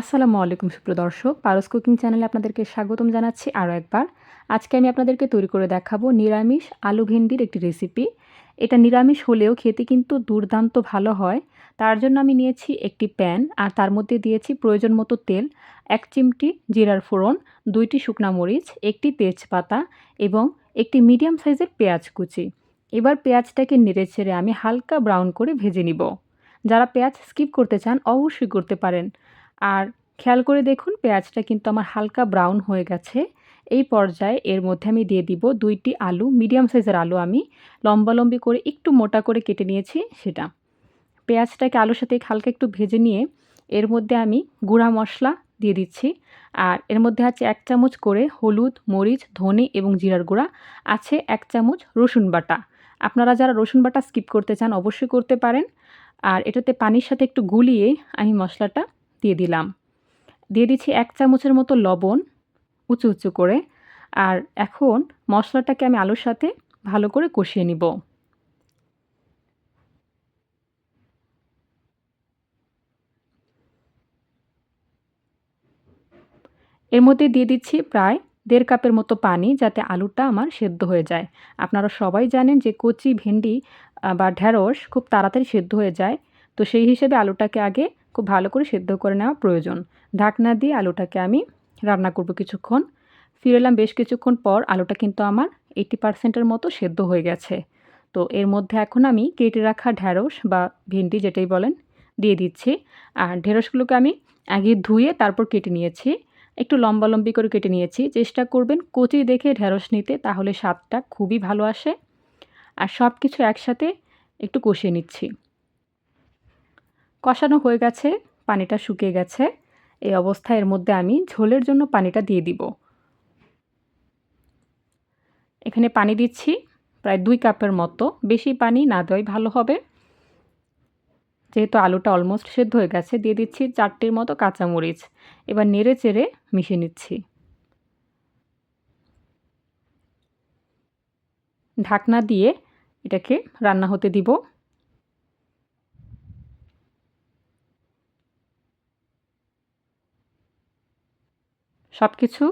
আসসালামু আলাইকুম সুপ্রদর্শক পারস কুকিং চ্যানেলে আপনাদেরকে স্বাগতম জানাচ্ছি আরও একবার। আজকে আমি আপনাদেরকে তৈরি করে দেখাবো নিরামিষ আলু ভেন্ডির একটি রেসিপি এটা নিরামিষ হলেও খেতে কিন্তু দুর্দান্ত ভালো হয়। তার জন্য আমি নিয়েছি একটি প্যান আর তার মধ্যে দিয়েছি প্রয়োজন মতো তেল, এক চিমটি জিরার ফোড়ন, দুইটি শুকনা মরিচ, একটি তেজপাতা এবং একটি মিডিয়াম সাইজের পেঁয়াজ কুচি। এবার পেঁয়াজটাকে নেড়ে ছেড়ে আমি হালকা ব্রাউন করে ভেজে নিব। যারা পেঁয়াজ স্কিপ করতে চান অবশ্যই করতে পারেন। আর খেয়াল করে দেখুন, পেঁয়াজটা কিন্তু আমার হালকা ব্রাউন হয়ে গেছে। এই পর্যায়ে এর মধ্যে আমি দিয়ে দিব দুইটি আলু মিডিয়াম সাইজের আলু আমি। লম্বালম্বি করে একটু মোটা করে কেটে নিয়েছি সেটা। পেঁয়াজটাকে আলুর সাথে হালকা একটু ভেজে নিয়ে এর মধ্যে আমি গুঁড়া মশলা দিয়ে দিচ্ছি। আর এর মধ্যে আছে এক চামচ করে হলুদ, মরিচ, ধনে এবং জিরার গুঁড়া। আছে এক চামচ রসুন বাটা। আপনারা যারা রসুন বাটা স্কিপ করতে চান অবশ্যই করতে পারেন। আর এটাতে পানির সাথে একটু গুলিয়ে আমি মশলাটা দিয়ে দিলাম। দিয়ে দিচ্ছি এক চামচের মতো লবণ উঁচু উঁচু করে। আর এখন মশলাটাকে আমি আলুর সাথে ভালো করে কষিয়ে নিব। এর মধ্যে দিয়ে দিচ্ছি প্রায় দেড় কাপের মতো পানি যাতে আলুটা আমার সেদ্ধ হয়ে যায়। আপনারা সবাই জানেন যে কচি, ভেন্ডি বা ঢ্যাঁড়স খুব তাড়াতাড়ি সেদ্ধ হয়ে যায়। তো সেই হিসেবে আলুটাকে আগে খুব ভালো করে সেদ্ধ করে নেওয়া প্রয়োজন। ঢাকনা দিয়ে আলুটাকে আমি রান্না করব কিছুক্ষণ। ফিরে এলাম বেশ কিছুক্ষণ পর আলুটা কিন্তু আমার এইটি পার্সেন্টের মতো সেদ্ধ হয়ে গেছে। তো এর মধ্যে এখন আমি কেটে রাখা ঢ্যাঁড়স বা ভেন্ডি যেটাই বলেন দিয়ে দিচ্ছি। আর ঢেঁড়সগুলোকে আমি আগে ধুয়ে তারপর কেটে নিয়েছি। একটু লম্বা লম্বি করে কেটে নিয়েছি। চেষ্টা করবেন কচি দেখে ঢ্যাঁড়স নিতে, তাহলে স্বাদটা খুবই ভালো আসে। আর সব কিছু একসাথে একটু কষিয়ে নিচ্ছি। কষানো হয়ে গেছে, পানিটা শুকিয়ে গেছে। এই অবস্থায় এর মধ্যে আমি ঝোলের জন্য পানিটা দিয়ে দিব। এখানে পানি দিচ্ছি প্রায় দুই কাপের মতো। বেশি পানি না দেওয়াই ভালো হবে। যেহেতু আলুটা অলমোস্ট সেদ্ধ হয়ে গেছে, দিয়ে দিচ্ছি চারটির মতো কাঁচামরিচ। এবার নেড়ে চেড়ে মিশিয়ে নিচ্ছি। ঢাকনা দিয়ে এটাকে রান্না হতে দিব। সব কিছু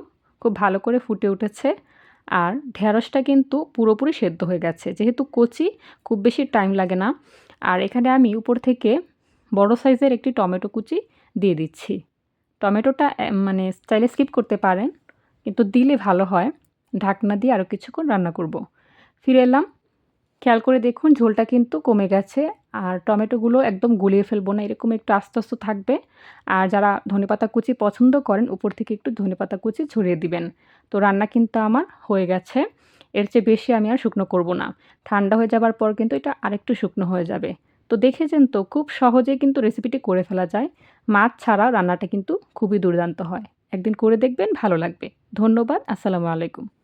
খুব ভালো করে ফুটে উঠেছে। আর ঢেঁড়সটা কিন্তু পুরোপুরি সেদ্ধ হয়ে গেছে। যেহেতু কচি, খুব বেশি টাইম লাগে না। আর এখানে আমি উপর থেকে বড় সাইজের একটি টমেটো কুচি দিয়ে দিচ্ছি। টমেটোটা মানে চাইলে স্কিপ করতে পারেন, কিন্তু দিলে ভালো হয়। ঢাকনা দিয়ে আরও কিছুক্ষণ রান্না করব। ফিরে এলাম খেয়াল করে দেখুন, ঝোলটা কিন্তু কমে গেছে আর টমেটোগুলো একদম গুলিয়ে ফেলব না, এরকম একটু আস্তে আস্তে থাকবে। আর যারা ধনেপাতা কুচি পছন্দ করেন, উপর থেকে একটু ধনেপাতা কুচি ছড়িয়ে দিবেন। তো রান্না কিন্তু আমার হয়ে গেছে। এর চেয়ে বেশি আমি আর শুকনো করব না। ঠান্ডা হয়ে যাবার পর কিন্তু এটা আরেকটু শুকনো হয়ে যাবে। তো দেখেছেন তো, খুব সহজে কিন্তু রেসিপিটি করে ফেলা যায়। মাছ ছাড়া রান্নাটা কিন্তু খুবই দুর্দান্ত হয়। একদিন করে দেখবেন, ভালো লাগবে। ধন্যবাদ, আসসালামু আলাইকুম।